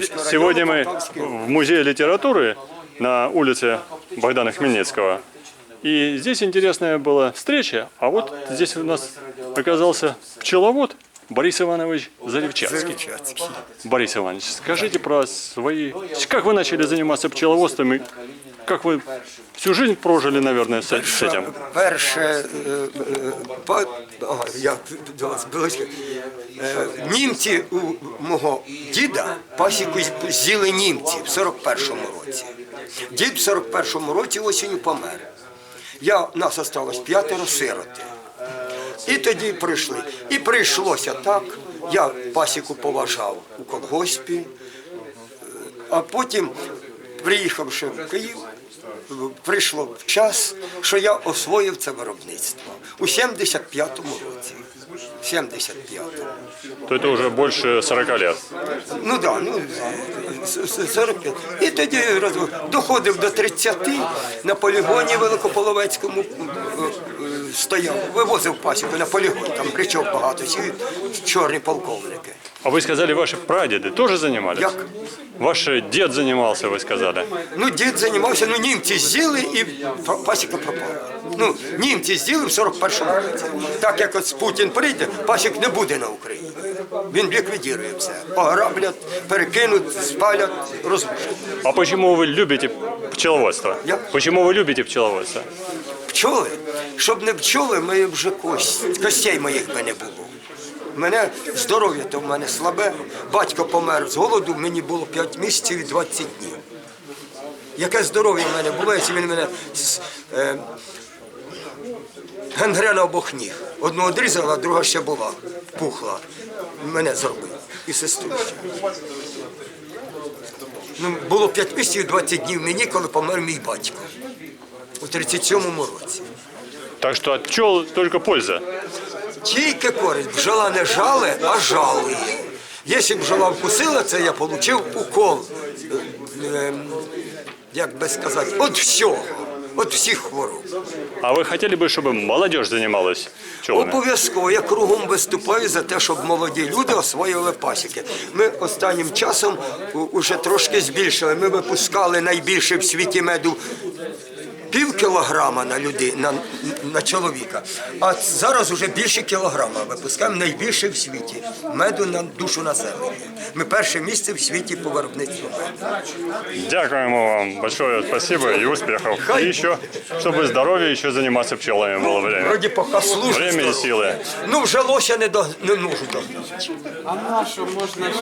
Сегодня, сегодня мы в музее литературы на улице Богдана Хмельницкого. И здесь интересная была встреча, а вот здесь у нас оказался пчеловод Борис Иванович. Заревчанский. Борис Иванович, скажите про свои... Как вы начали заниматься пчеловодством и как вы всю жизнь прожили, наверное, с, этим? Перше, е, е, ага, я до вас близько. Е, Німці у мого діда пасіку з'їли німці в 41-му році. Дід в 41-му році осінню помер. Я, нас осталось п'ятеро сироти. І тоді прийшли. І прийшлося так. Я пасіку поважав у колгоспі, е, а потім, приїхавши в Київ, прийшло час, що я освоїв це виробництво у 75-му році. 75-му. То это уже больше 40 лет. Ну да, ну с- с- 45. І тоді доходив до 30 на полігоні Великополовецькому е, стояв, вивозив пасіку на полігон, там речок багато, всі чорні полковники. А вы сказали, ваши прадеды тоже занимались? Як? Ваш дед занимался, вы сказали. Ну, дід займався, ну німці з'їли і па- пасіка пропала. Ну, німці з'їли в 41-му році. Так як от Путін прийде, пасік не буде на Україні. Він ліквідує все. Ограблять, перекинуть, спалять, розрушать. А почему вы любите пчеловодство? Я? Почему вы любите пчеловодство? Пчоли, щоб не пчоли, ми вже кость, костей моїх би не було. Мене здоров'я то в мене слабе. Батько помер з голоду, мені було 5 місяців і 20 днів. Яке здоров'я в мене було, якщо він мене е, гангрена обох ніг. Одну одрізала, а друга ще була, пухла. Мене зробив. І сестру ще. Ну, було 5 місяців і 20 днів мені, коли помер мій батько У 37-му році. Так что от пчел только польза. Тільки користь. Бджола не жале, а жалує. Якщо бджола вкусила, це я отримав укол. Е, Як би сказати, от всього, от всіх хвороб. А вы хотели бы, чтобы молодежь занималась пчелами? Обов'язково я кругом виступаю за те, щоб молоді люди освоювали пасіки. Ми останнім часом вже трошки збільшили. Ми випускали найбільше в світі меду пів кілограма на люди, на, на чоловіка. А зараз вже більше кілограма випускаємо найбільше в світі меду на душу населення. Ми перше місце в світі по виробництву. Дякуємо вам большое спасибо и успехов. И еще, чтобы здоровье еще заниматься пчелами было время. Вроді поки служить. Время і сили. Ну вже лося не, до, не можу догнати. А нашу можна